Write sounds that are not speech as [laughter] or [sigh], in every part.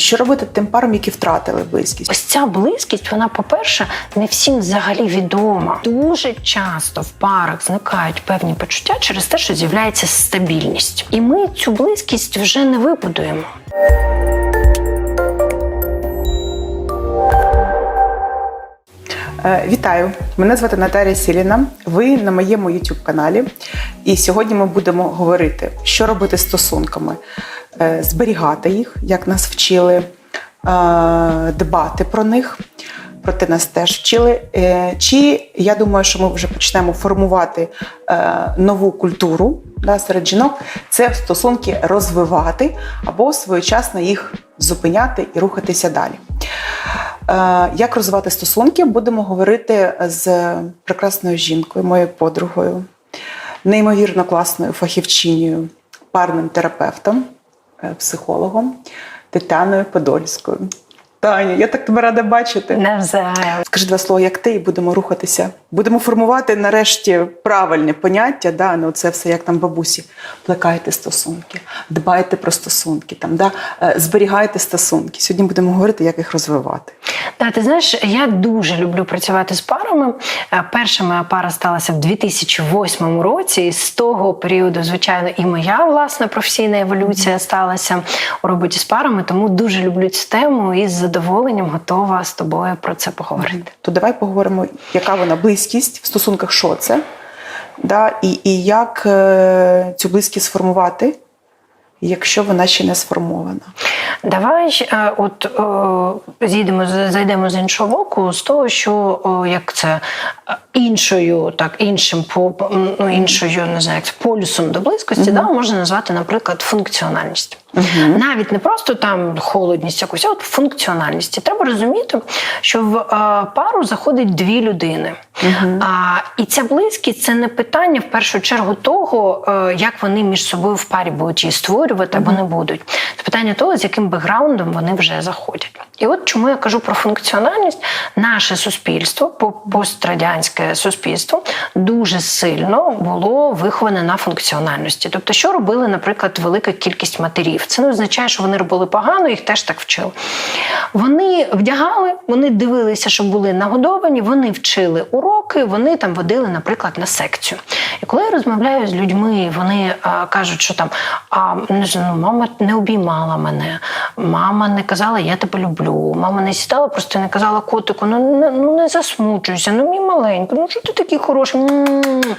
Що робити тим парам, які втратили близькість? Ось ця близькість, вона, по-перше, не всім взагалі відома. Дуже часто в парах зникають певні почуття через те, що з'являється стабільність. І ми цю близькість вже не вибудуємо. Вітаю! Мене звати Наталія Сіліна. Ви на моєму youtube каналі. І сьогодні ми будемо говорити, що робити з стосунками, Е, зберігати їх, як нас вчили, е, дбати про них. Проте нас теж вчили. Е, Чи я думаю, що ми вже почнемо формувати е, нову культуру да, серед жінок, це стосунки розвивати або своєчасно їх зупиняти і рухатися далі. Е, Як розвивати стосунки, будемо говорити з прекрасною жінкою, моєю подругою, неймовірно класною фахівчинею, парним терапевтом, е, психологом Тетяною Подольською. Таня, я так тебе рада бачити. Навзаєм. Скажи два слова, як ти, і будемо рухатися. Будемо формувати нарешті правильне поняття, да, ну це все як там бабусі. Плекайте стосунки, дбайте про стосунки, там, да, е, зберігайте стосунки. Сьогодні будемо говорити, як їх розвивати. Та ти знаєш, я дуже люблю працювати з парами. Е, Перша моя пара сталася в 2008 році. І з того періоду, звичайно, і моя власна професійна еволюція сталася у роботі з парами. Тому дуже люблю цю тему і з задоволенням готова з тобою про це поговорити. То давай поговоримо, яка вона близькість в стосунках, що це, да, і, і як е, цю близькість сформувати, якщо вона ще не сформована. Давай е, от е, зійдемо зайдемо з іншого боку, з того, що як це іншою, так іншим по ну, іншою, не знаю, як це, полюсом до близькості, да, можна назвати, наприклад, функціональність. Навіть не просто там холодність якусь, а от функціональність. І треба розуміти, що в е, пару заходить дві людини. А, і ця близькість це не питання в першу чергу того, е, як вони між собою в парі будуть її створювати або не будуть. Це питання того, з яким бекграундом вони вже заходять. І от чому я кажу про функціональність, наше суспільство, по- пострадянське суспільство, дуже сильно було виховане на функціональності. Тобто, що робили, наприклад, велика кількість матерів. Це не означає, що вони робили погано, їх теж так вчили. Вони вдягали, вони дивилися, що були нагодовані, вони вчили уроки, вони там водили, наприклад, на секцію. І коли я розмовляю з людьми, вони а, кажуть, що там а, не знаю, ну, мама не обіймала мене, мама не казала, я тебе люблю, мама не сідала, просто не казала котику, ну не, ну не засмучуйся, ну мій маленький, ну що ти такий хороший? М-м-м».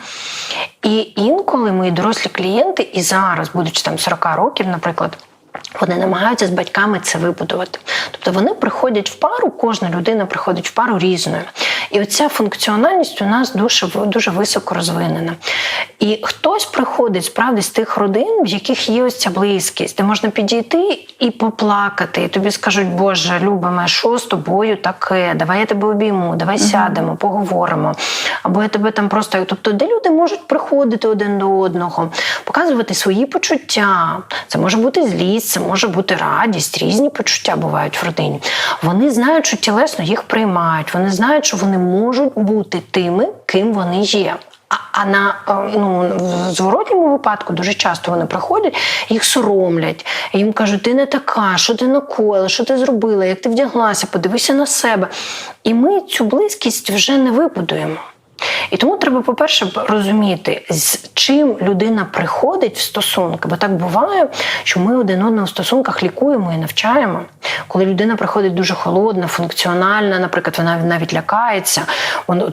І інколи мої дорослі клієнти, і зараз, будучи там 40 років, наприклад. Вони намагаються з батьками це вибудувати. Тобто вони приходять в пару, кожна людина приходить в пару різною. І оця функціональність у нас дуже, дуже високо розвинена. І хтось приходить справді з тих родин, в яких є ось ця близькість, де можна підійти і поплакати. І тобі скажуть, Боже, любиме, що з тобою таке? Давай я тебе обійму, давай сядемо, поговоримо. Або я тебе там просто. Тобто, де люди можуть приходити один до одного, показувати свої почуття. Це може бути злість, це може бути радість, різні почуття бувають в родині. Вони знають, що тілесно їх приймають, вони знають, що вони можуть бути тими, ким вони є. А, а на е, ну, в зворотньому випадку дуже часто вони приходять, їх соромлять, їм кажуть, ти не така, що ти накоїла, що ти зробила, як ти вдяглася, подивися на себе. І ми цю близькість вже не вибудуємо. І тому треба, по-перше, розуміти, з чим людина приходить в стосунки, бо так буває, що ми один одного в стосунках лікуємо і навчаємо. Коли людина приходить дуже холодна, функціональна, наприклад, вона навіть лякається.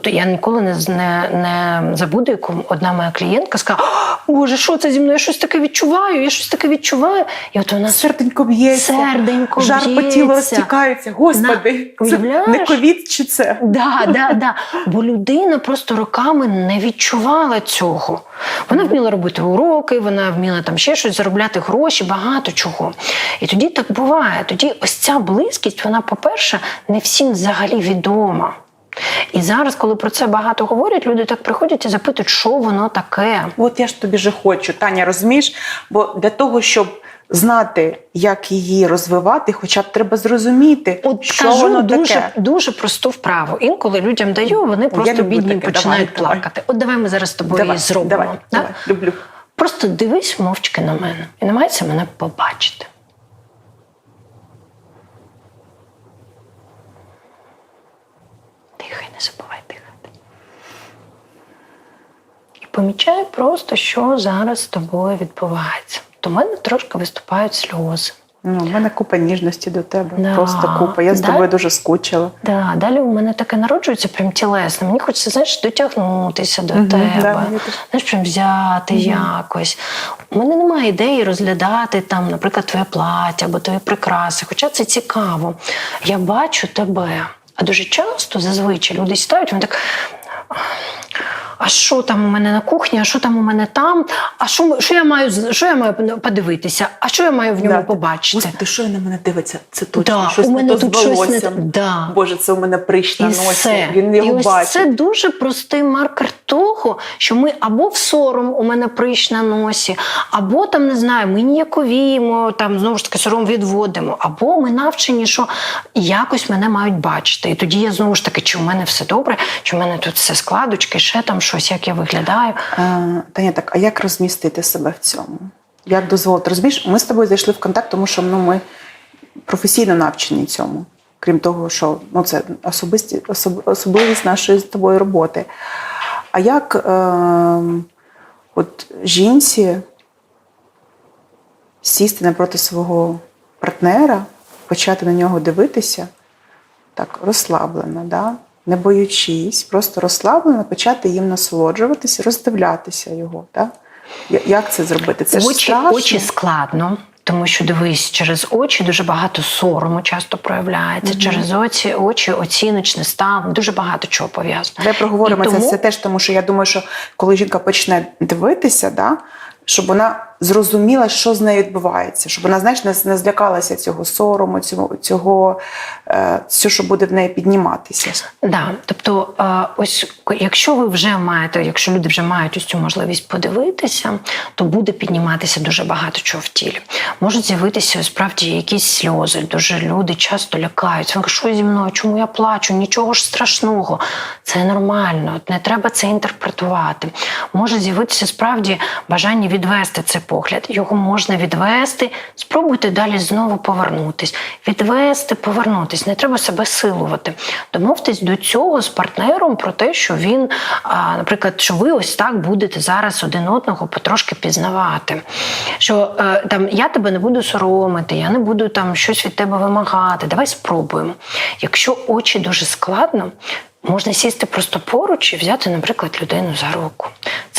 Я ніколи не, не, не забуду, як одна моя клієнтка сказала: Боже, що це зі мною? Я щось таке відчуваю, я щось таке відчуваю. І от вона Серденько б'ється, Серденько жар по тілу розтікається. Господи, На- це не ковід чи це? Да, да, да. Бо людина просто роками не відчувала цього. Вона вміла робити уроки, вона вміла там ще щось заробляти гроші, багато чого. І тоді так буває. Тоді ось ця близькість, вона, по-перше, не всім взагалі відома. І зараз, коли про це багато говорять, люди так приходять і запитують, що воно таке. От я ж тобі же хочу, Таня, розумієш? Бо для того, щоб знати, як її розвивати, хоча б треба зрозуміти, От що кажу воно дуже таке. дуже просту вправу. Інколи людям даю, вони просто бідні таке. починають давай, плакати. Давай. От давай ми зараз з тобою давай, її зробимо. Давай, да? давай, люблю. Просто дивись мовчки на мене і намагайся мене побачити. Тихай, не забувай дихати. І помічай просто, що зараз з тобою відбувається. То в мене трошки виступають сльози. Ну, в мене купа ніжності до тебе. Да. Просто купа. Я з Да. тобою дуже скучила. Да, далі у мене таке народжується прям тілесно. Мені хочеться, знаєш, дотягнутися до Мгм, тебе. да, знаєш, прям взяти якось. У мене немає ідеї розглядати там, наприклад, твоє плаття або твої прикраси. Хоча це цікаво. Я бачу тебе. А дуже часто зазвичай люди сідають, вони так. А що там у мене на кухні, а що там у мене там? А що, що я маю що я маю подивитися? А що я маю в ньому Да. побачити? Господи, що на мене дивиться? Це точно Да, щось у мене з тут щось не. Да. Боже, це у мене прищ на носі. все. Він і його ось бачить. це дуже простий маркер того, що ми або в сором у мене прищ на носі, або там не знаю, ми ніяковіємо, там знову ж таки сором відводимо, або ми навчені, що якось мене мають бачити. І тоді я знову ж таки, чи у мене все добре, чи у мене тут все складочки, ще там щось, як я виглядаю. А, Таня, так, а як розмістити себе в цьому? Як дозволити? Розумієш, ми з тобою зайшли в контакт, тому що ну, ми професійно навчені цьому. Крім того, що ну, це особисті, особ, особливість нашої з тобою роботи. А як е, от жінці сісти напроти свого партнера, почати на нього дивитися так розслаблено, да? Не боючись, просто розслаблено почати їм насолоджуватися, роздивлятися його. Я- Як це зробити? Це ж очі, страшно. очі складно. Тому що дивись, через очі дуже багато сорому часто проявляється. Через очі, очі оціночний стан, дуже багато чого пов'язано. Давай проговоримо це тому- все теж, тому що я думаю, що коли жінка почне дивитися, да, щоб вона зрозуміла, що з нею відбувається, щоб вона, знаєш, не, злякалася цього сорому, цього, цього е, все, що буде в неї підніматися. Да, тобто, е, ось якщо ви вже маєте, якщо люди вже мають ось цю можливість подивитися, то буде підніматися дуже багато чого в тілі. Можуть з'явитися справді якісь сльози. Дуже люди часто лякаються. Що зі мною, чому я плачу? Нічого ж страшного. Це нормально, не треба це інтерпретувати. Може з'явитися справді бажання відвести цей погляд. Його можна відвести. Спробуйте далі знову повернутись. Відвести, повернутись. Не треба себе силувати. Домовтесь до цього з партнером про те, що він, наприклад, що ви ось так будете зараз один одного потрошки пізнавати. Що е, там я тебе не буду соромити, я не буду там щось від тебе вимагати. Давай спробуємо. Якщо очі дуже складно, Можна сісти просто поруч і взяти, наприклад, людину за руку.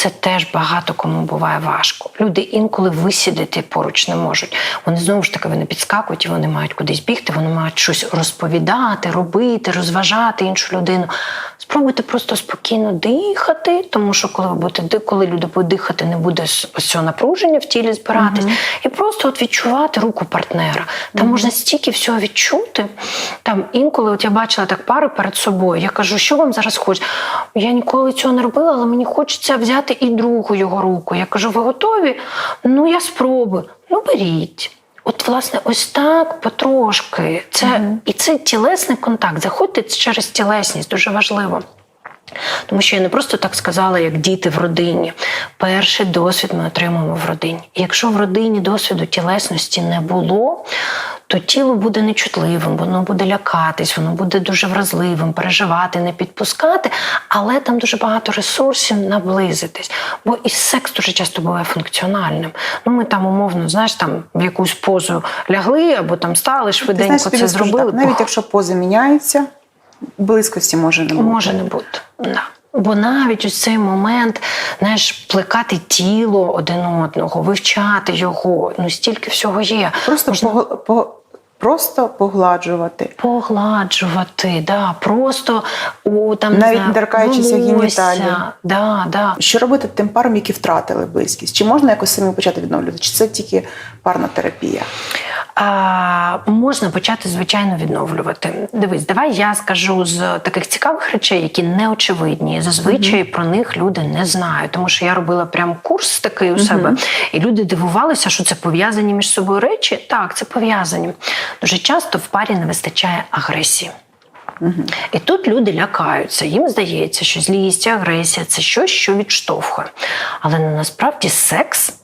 Це теж багато кому буває важко. Люди інколи висідати поруч не можуть. Вони знову ж таки вони підскакують і вони мають кудись бігти, вони мають щось розповідати, робити, розважати іншу людину. Спробуйте просто спокійно дихати, тому що коли ви будете коли люди будуть дихати, не буде ось цього напруження в тілі збиратись, і просто от відчувати руку партнера. Там можна стільки всього відчути. Там інколи, от я бачила так пари перед собою. Я кажу, що вам зараз хочеться? Я ніколи цього не робила, але мені хочеться взяти і другу його руку. Я кажу, ви готові? Ну я спробую. Ну беріть. От, власне, ось так потрошки. Це і це тілесний контакт. Заходьте через тілесність, дуже важливо. Тому що я не просто так сказала, як діти в родині. Перший досвід ми отримуємо в родині. І якщо в родині досвіду тілесності не було, то тіло буде нечутливим, воно буде лякатись, воно буде дуже вразливим, переживати, не підпускати, але там дуже багато ресурсів наблизитись. Бо і секс дуже часто буває функціональним. Ну, ми там умовно, знаєш, там в якусь позу лягли або там стали Ти швиденько знаєш, це зробили. так, навіть якщо пози міняються, близькості може не бути. Може не бути. Да. Бо навіть ось цей момент, знаєш, плекати тіло один одного, вивчати його, ну стільки всього є. Просто, Можна погла- по, просто погладжувати. погладжувати, да, просто у там Навіть не торкаючися волосся. Да, да. Що робити тим парам, які втратили близькість? Чи можна якось самі почати відновлювати? Чи це тільки парна терапія? А, можна почати звичайно відновлювати. Дивись, давай я скажу з таких цікавих речей, які не очевидні. Зазвичай про них люди не знають, тому що я робила прям курс такий у себе, і люди дивувалися, що це пов'язані між собою речі. Так, це пов'язані. Дуже часто в парі не вистачає агресії. І тут люди лякаються. Їм здається, що злість, агресія це щось, що відштовхує. Але насправді секс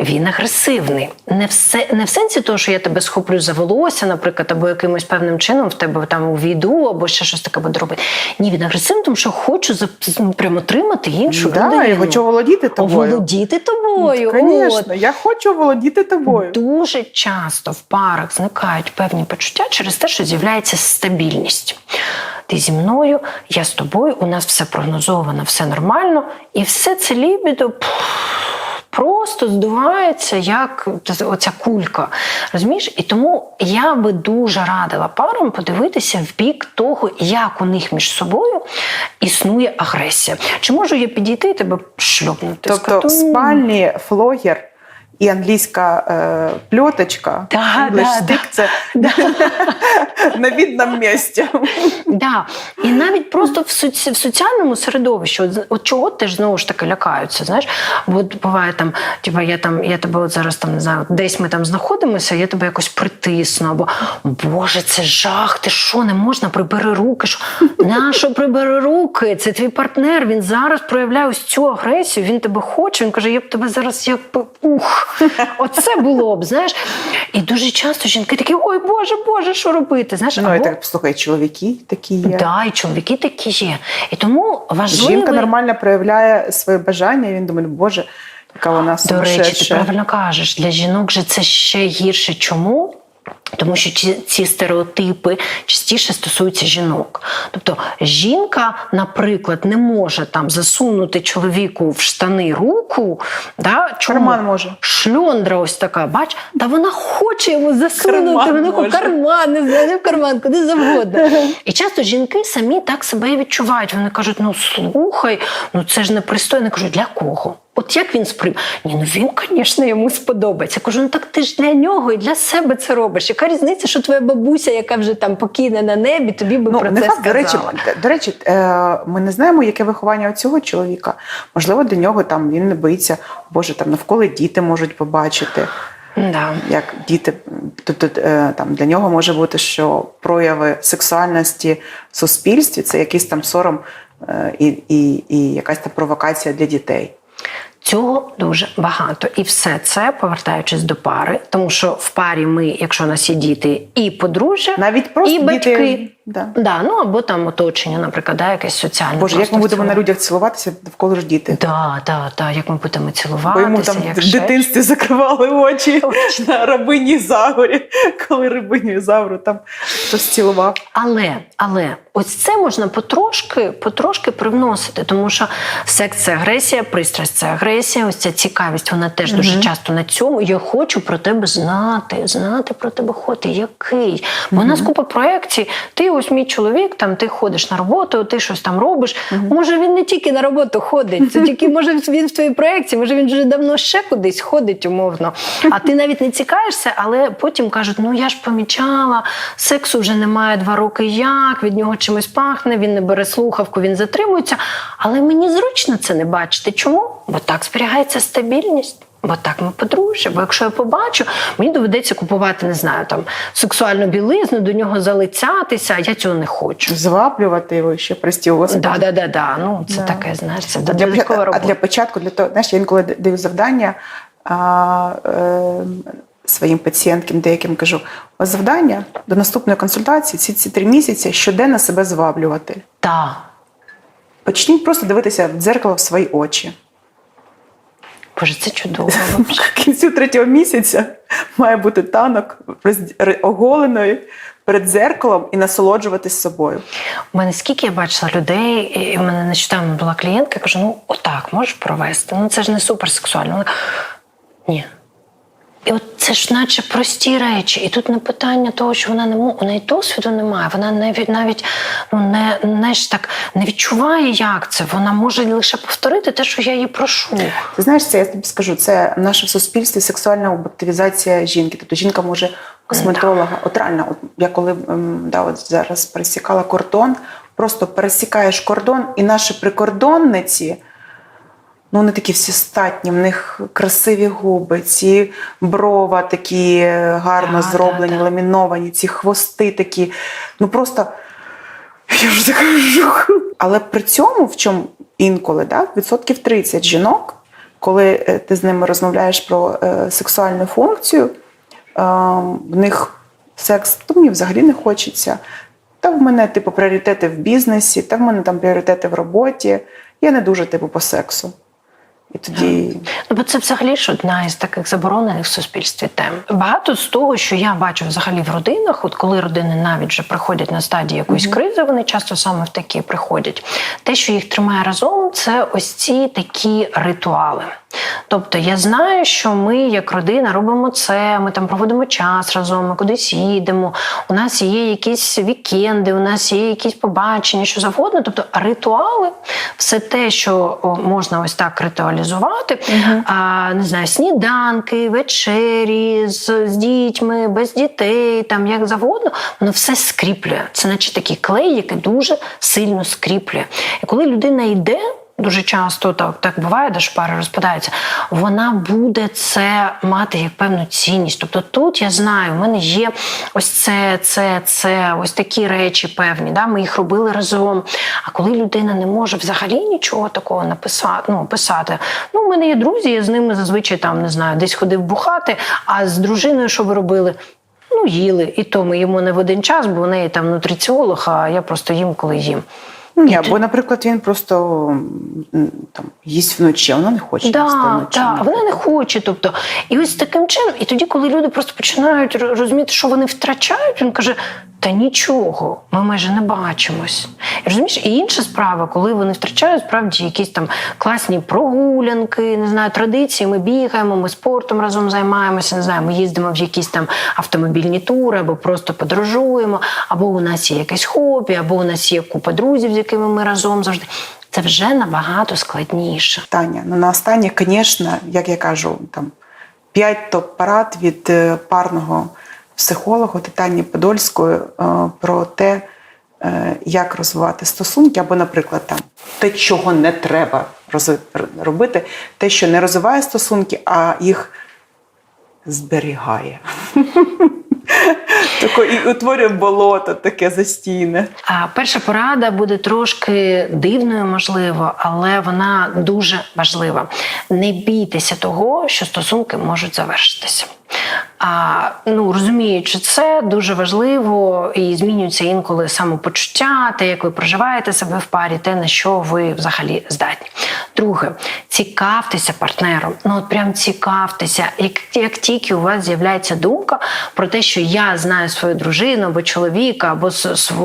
Він агресивний. Не в, се- не в сенсі того, що я тебе схоплю за волосся, наприклад, або якимось певним чином в тебе там увійду, або ще щось таке буду робити. Ні, він агресивний, тому що хочу за, ну, прямо тримати іншу Да, людину. я хочу володіти тобою. Оволодіти тобою. Звісно, я хочу володіти тобою. Дуже часто в парах зникають певні почуття через те, що з'являється стабільність. Ти зі мною, я з тобою, у нас все прогнозовано, все нормально, і все це лібідо пф, просто здувається як оця кулька. Розумієш? І тому я би дуже радила парам подивитися в бік того, як у них між собою існує агресія. Чи можу я підійти і тебе шльопнути? Тобто в спальні флогер і англійська е, пльоточка, Да, да, stick – це [laughs] [laughs] на видному місці. Да. І навіть просто в, соці... в соціальному середовищі, от, от чого теж знову ж таки лякаються. Знаєш, бо от буває там, типа я там, я тебе от зараз там не знаю, десь ми там знаходимося, я тебе якось притисну, або Боже, це жах, ти що, не можна, прибери руки. Що? [laughs] Нащо прибери руки? Це твій партнер. Він зараз проявляє ось цю агресію, він тебе хоче. Він каже, я б тебе зараз як ух. [laughs] Оце було б, знаєш. І дуже часто жінки такі, ой, Боже, Боже, що робити? Знаєш, Ну, і або- так, слухай, чоловіки такі є. Да, і чоловіки такі є. І тому важливо. Жінка нормально проявляє своє бажання, і він думає, боже, яка вона До речі, ти сумасшедша. правильно кажеш, для жінок же це ще гірше. Чому? Тому що ці, стереотипи частіше стосуються жінок. Тобто жінка, наприклад, не може там засунути чоловіку в штани руку. Да? Чому? Карман може. Шльондра ось така, бач, та вона хоче його засунути, вона може. карман, не в карман, куди завгодно. [laughs] І часто жінки самі так себе і відчувають. Вони кажуть: ну слухай, ну це ж непристойно. Я кажу, для кого? От як він сприйме? Ні, ну він, звісно, йому сподобається. Я кажу, ну так ти ж для нього і для себе це робиш. Яка різниця, що твоя бабуся, яка вже там покійна на небі, тобі би Ну, про не це факт, до речі, до речі, е, ми не знаємо, яке виховання у цього чоловіка. Можливо, для нього там він не боїться, боже, там навколо діти можуть побачити. Да. Як діти, тобто там для нього може бути, що прояви сексуальності в суспільстві це якийсь там сором е, і, і, і якась там провокація для дітей. Цього дуже багато. І все це повертаючись до пари, тому що в парі ми, якщо у нас є діти і подружжя, Навіть просто і батьки. діти. Да. Да, ну або там оточення, наприклад, да, якесь соціальне. Боже, як ми будемо на людях цілуватися, довкола ж діти. Да, да, да, як ми будемо Бо цілуватися, йому там як в ще дитинстві закривали очі на рабині Загорі, коли рабиню Загору там хтось цілував. Але, але ось це можна потрошки, потрошки привносити, тому що секс це агресія, пристрасть це агресія, ось ця цікавість, вона теж дуже часто на цьому. Я хочу про тебе знати, знати про тебе хоти, який. Бо у нас купа проєктів, ти ось мій чоловік, там ти ходиш на роботу, ти щось там робиш. Може, він не тільки на роботу ходить, це тільки може він в твоїй проєкті, може він вже давно ще кудись ходить, умовно. А ти навіть не цікаєшся, але потім кажуть: ну я ж помічала, сексу вже немає два роки як, від нього чимось пахне, він не бере слухавку, він затримується. Але мені зручно це не бачити. Чому? Бо так зберігається стабільність. Бо так ми подружжя. Бо якщо я побачу, мені доведеться купувати, не знаю, там сексуальну білизну, до нього залицятися, а я цього не хочу. Зваблювати його ще простів Господи. Да, да, да, да. Ну це Да. таке, знаєш, це А для, додаткова а для початку, для того, знаєш, я інколи даю завдання а, е, своїм пацієнткам деяким кажу: у вас завдання до наступної консультації ці, ці три місяці щоденно себе зваблювати. Так. Почніть просто дивитися в дзеркало в свої очі. Боже, це чудово. [laughs] Кінцю третього місяця має бути танок оголеної перед дзеркалом і насолоджуватись собою. У мене скільки я бачила людей, і в мене нещодавно була клієнтка, я кажу, ну отак можеш провести. Ну це ж не суперсексуально. Ні. І от це ж наче прості речі. І тут не питання того, що вона не у неї досвіду немає. Вона навіть навіть ну не, не ж так не відчуває, як це. Вона може лише повторити те, що я її прошу. Ти знаєш, це я тобі скажу, це в нашому суспільстві сексуальна об'єктивізація жінки. Тобто жінка може косметолога. От реально, от я коли да, от зараз пересікала кордон, просто пересікаєш кордон, і наші прикордонниці. Ну, вони такі всі статні, в них красиві губи, ці брова такі е, гарно Да, зроблені, да, да. ламіновані, ці хвости такі. Ну просто я вже така жух. Але при цьому, в чому інколи, да, відсотків 30 жінок, коли е, ти з ними розмовляєш про е, сексуальну функцію, е, в них секс то мені взагалі не хочеться. Та в мене, типу, пріоритети в бізнесі, та в мене там пріоритети в роботі. Я не дуже, типу, по сексу. І тоді Ну, бо це взагалі ж одна із таких заборонених в суспільстві тем. Багато з того, що я бачу взагалі в родинах, от коли родини навіть вже приходять на стадії якоїсь кризи, вони часто саме в такі приходять. Те, що їх тримає разом, це ось ці такі ритуали. Тобто я знаю, що ми, як родина, робимо це, ми там проводимо час разом, ми кудись їдемо. У нас є якісь вікенди, у нас є якісь побачення, що завгодно. Тобто ритуали, все те, що можна ось так ритуалізувати, а, не знаю, сніданки, вечері з, з дітьми, без дітей, там як завгодно, воно все скріплює. Це наче такий клей, який дуже сильно скріплює. І коли людина йде. Дуже часто так, так буває, де ж пари розпадаються. Вона буде це мати як певну цінність. Тобто тут я знаю, в мене є ось це, це, це, ось такі речі певні. Да? Ми їх робили разом. А коли людина не може взагалі нічого такого написати, ну, писати. Ну, в мене є друзі, я з ними зазвичай там не знаю, десь ходив бухати, а з дружиною, що ви робили? Ну, їли. І то ми їмо не в один час, бо в неї там нутриціолог, а я просто їм, коли їм. Ні, або, наприклад, він просто там їсть вночі, а вона не хоче їсти Да, вночі. да, вона не хоче. Тобто, і ось таким чином, і тоді, коли люди просто починають розуміти, що вони втрачають, він каже: та нічого, ми майже не бачимось. І розумієш, і інша справа, коли вони втрачають справді якісь там класні прогулянки, не знаю, традиції. Ми бігаємо, ми спортом разом займаємося, не знаю, ми їздимо в якісь там автомобільні тури, або просто подорожуємо, або у нас є якесь хобі, або у нас є купа друзів, з якими ми разом завжди. Це вже набагато складніше. Таня, ну на останнє, звісно, як я кажу, там п'ять топ-парад від е, парного психолога Тетяні Подольської е, про те, е, як розвивати стосунки, або, наприклад, там те, чого не треба робити, те, що не розвиває стосунки, а їх зберігає. Тако, і утворює болото таке застійне. А перша порада буде трошки дивною, можливо, але вона дуже важлива. Не бійтеся того, що стосунки можуть завершитися. А, ну, розуміючи це, дуже важливо і змінюється інколи самопочуття, те, як ви проживаєте себе в парі, те, на що ви взагалі здатні. Друге, цікавтеся партнером. Ну от прям цікавтеся. Як, як тільки у вас з'являється думка про те, що я знаю свою дружину або чоловіка, або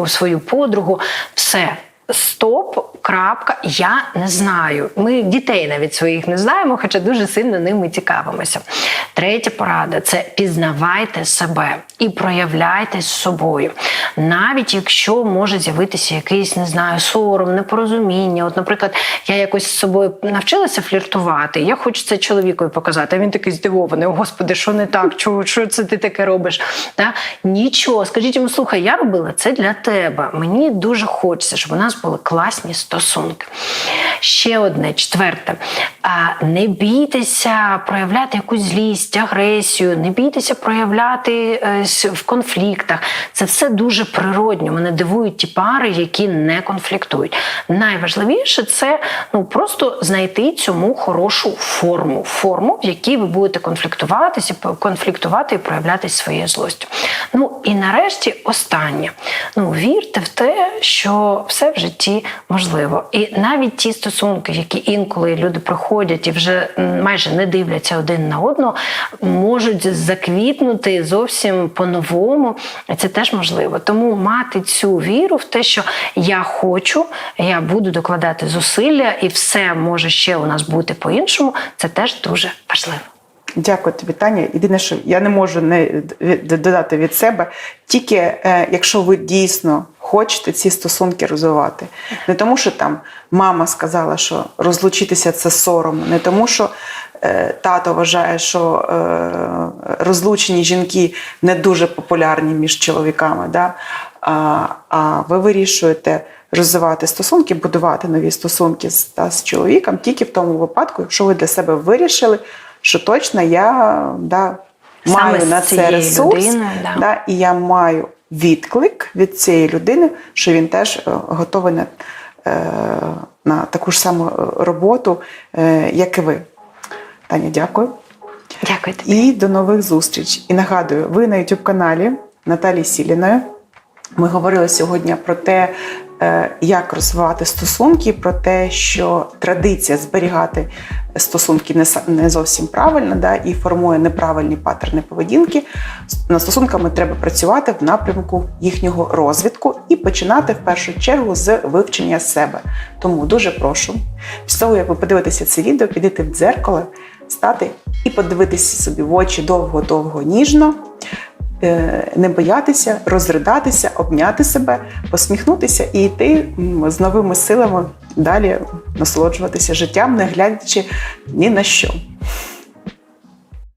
свою подругу, все. Стоп, крапка, я не знаю. Ми дітей навіть своїх не знаємо, хоча дуже сильно ними цікавимося. Третя порада це пізнавайте себе і проявляйте з собою. Навіть якщо може з'явитися якийсь, не знаю, сором, непорозуміння. От, наприклад, я якось з собою навчилася фліртувати, я хочу це чоловікові показати. А він такий здивований: Господи, що не так? Чого що це ти таке робиш? Та? Нічого, скажіть йому, слухай, я робила це для тебе. Мені дуже хочеться, щоб у нас були класні стосунки. Ще одне, четверте. Не бійтеся проявляти якусь злість, агресію, не бійтеся проявляти е, в конфліктах. Це все дуже природньо. Мене дивують ті пари, які не конфліктують. Найважливіше це ну просто знайти цьому хорошу форму, форму, в якій ви будете конфліктуватися, конфліктувати і проявляти своєю злостю. Ну і нарешті останнє. Ну вірте в те, що все в житті можливо. І навіть ті стосунки, які інколи люди приходять і вже майже не дивляться один на одного, можуть заквітнути зовсім по-новому. Це теж можливо. Тому мати цю віру в те, що я хочу, я буду докладати зусилля, і все може ще у нас бути по-іншому. Це теж дуже важливо. Дякую тобі, Таня. Єдине, що я не можу не додати від себе, тільки е, якщо ви дійсно хочете ці стосунки розвивати. Не тому, що там мама сказала, що розлучитися це сором, не тому, що е, тато вважає, що е, розлучені жінки не дуже популярні між чоловіками. Да? А, а ви вирішуєте розвивати стосунки, будувати нові стосунки з, та, з чоловіком тільки в тому випадку, якщо ви для себе вирішили, що точно я да, Саме маю на це ресурс, людиною, да. да, і я маю відклик від цієї людини, що він теж е, готовий на, е, на таку ж саму е, роботу, як і ви. Таня, дякую. Дякую тобі. І до нових зустріч. І нагадую, ви на youtube каналі Наталії Сіліної. Ми говорили сьогодні про те, е, як розвивати стосунки, про те, що традиція зберігати стосунки не зовсім правильна, да, і формує неправильні паттерни поведінки. Над стосунками треба працювати в напрямку їхнього розвитку і починати в першу чергу з вивчення себе. Тому дуже прошу, після того, як ви подивитеся це відео, підійти в дзеркало, стати і подивитися собі в очі довго-довго ніжно. Е, не боятися, розридатися, обняти себе, посміхнутися і йти з новими силами далі насолоджуватися життям, не глядячи ні на що.